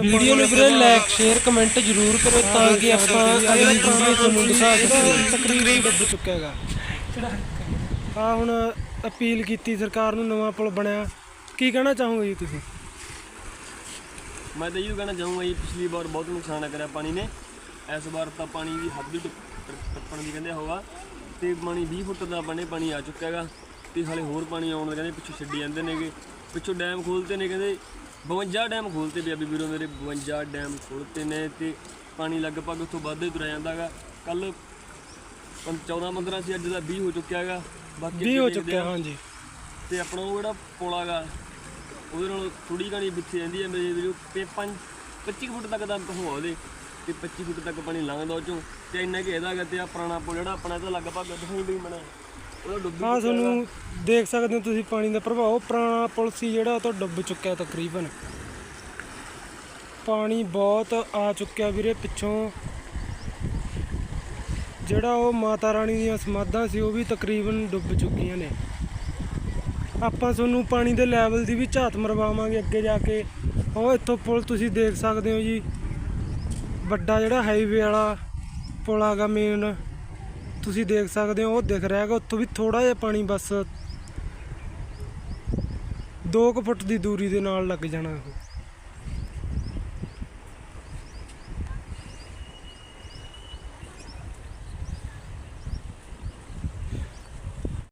Video ਨੂੰ ਵੀਰੇ like share comment ਜ਼ਰੂਰ ਕਰੋ ਤਾਂ ਕਿ ਆਪਾਂ ਅਗਲੀ ਵੀਡੀਓ ਤੁਹਾਨੂੰ ਦਿਖਾ ਸਕੀਏ। ਤਕਰੀਬਨ ਡੁੱਬ ਚੁੱਕਾ ਹੈਗਾ। ਆ ਹੁਣ ਅਪੀਲ ਕੀਤੀ ਸਰਕਾਰ ਨੂੰ ਨਵਾਂ ਪੁਲ ਬਣਿਆ। ਕੀ ਕਹਿਣਾ ਚਾਹੋਗੇ ਜੀ ਤੁਸੀਂ? ਮੈਂ ਤਾਂ ਇਹੋ ਕਹਿਣਾ ਚਾਹੂੰਗਾ ਜੀ ਪਿਛਲੀ ਵਾਰ ਬਹੁਤ ਨੁਕਸਾਨ ਕਰਿਆ ਪਾਣੀ ਨੇ। ਇਸ ਵਾਰ ਤਾਂ ਪਾਣੀ ਦੀ ਹੱਦ ਟੁੱਪ- ਟੱਪਣ ਦੀ ਕਹਿੰਦੇ ਹੋਗਾ ਤੇ ਪਾਣੀ 20 ਫੁੱਟ ਦਾ ਬਣੇ ਪਾਣੀ ਆ ਚੁੱਕਾ ਹੈਗਾ। ਤੇ ਹਾਲੇ ਹੋਰ ਪਾਣੀ ਆਉਣ ਦਾ ਕਹਿੰਦੇ ਪਿੱਛੋਂ ਛੱਡੀ ਜਾਂਦੇ ਨੇਗੇ। ਪਿੱਛੋਂ ਡੈਮ ਖੋਲਤੇ ਨੇ ਕਹਿੰਦੇ। 52 ਡੈਮ ਖੋਲਤੇ ਪੰਜਾਬੀ ਵੀਰੋ ਮੇਰੇ 52 ਡੈਮ ਖੋਲਤੇ ਨੇ ਤੇ ਪਾਣੀ ਲਗਭਗ ਉੱਥੋਂ ਵੱਧ ਹੀ ਤੁਰਿਆ ਜਾਂਦਾਗਾ। ਕੱਲ 14 15 ਸੀ ਅੱਜ ਦਾ 20 ਹੋ ਚੁੱਕਿਆ ਹੈਗਾ। ਬਾਕੀ 20 ਹੋ ਚੁੱਕਿਆ। ਹਾਂਜੀ। ਤੇ ਆਪਣਾ ਉਹ ਜਿਹੜਾ ਪੁਲ ਹੈਗਾ ਉਹਦੇ ਨਾਲ ਥੋੜੀ ਘਣੀ ਵਿੱਥੀ ਜਾਂਦੀ ਹੈ ਮੇਰੇ ਵੀਰੋ ਤੇ 5 25 ਫੁੱਟ ਤੱਕ ਦਾ ਹੋ ਉਹਦੇ ਤੇ 25 ਫੁੱਟ ਤੱਕ ਪਾਣੀ ਲੰਘਦਾ ਉਹ ਚੋਂ। ਤੇ ਇੰਨਾ ਕਿ ਇਹਦਾ ਹੈਗਾ ਤੇ ਆ ਪੁਰਾਣਾ ਪੁਲ ਜਿਹੜਾ ਆਪਣਾ ਇਹਦਾ ਲਗਭਗ ਦਹੀਂ ਵੀ ਬਣਾ ਆ ਤੁਹਾਨੂੰ ਦੇਖ ਸਕਦੇ ਹੋ ਤੁਸੀਂ ਪਾਣੀ ਦਾ ਪ੍ਰਭਾਵ। ਪੁਰਾਣਾ ਪੁਲ ਸੀ ਜਿਹੜਾ ਉਹ ਤੋਂ ਡੁੱਬ ਚੁੱਕਿਆ ਤਕਰੀਬਨ। ਪਾਣੀ ਬਹੁਤ ਆ ਚੁੱਕਿਆ ਵੀਰੇ ਪਿੱਛੋਂ। ਜਿਹੜਾ ਉਹ ਮਾਤਾ ਰਾਣੀ ਦੀਆਂ ਸਮਾਧਾਂ ਸੀ ਉਹ ਵੀ ਤਕਰੀਬਨ ਡੁੱਬ ਚੁੱਕੀਆਂ ਨੇ। ਆਪਾਂ ਤੁਹਾਨੂੰ ਪਾਣੀ ਦੇ ਲੈਵਲ ਦੀ ਵੀ ਝਾਤ ਮਰਵਾਵਾਂਗੇ ਅੱਗੇ ਜਾ ਕੇ। ਉਹ ਇੱਥੋਂ ਪੁਲ ਤੁਸੀਂ ਦੇਖ ਸਕਦੇ ਹੋ ਜੀ। ਵੱਡਾ ਜਿਹੜਾ ਹਾਈਵੇ ਵਾਲਾ ਪੁਲ ਆਗਾ ਮੇਨ ਤੁਸੀਂ ਦੇਖ ਸਕਦੇ ਹੋ, ਉਹ ਦਿਖ ਰਿਹਾ ਹੈਗਾ ਉੱਥੋਂ ਵੀ ਥੋੜਾ ਜਿਹਾ ਪਾਣੀ ਬਸ 2 ਫੁੱਟ ਦੀ ਦੂਰੀ ਦੇ ਨਾਲ ਲੱਗ ਜਾਣਾ ਉਹ।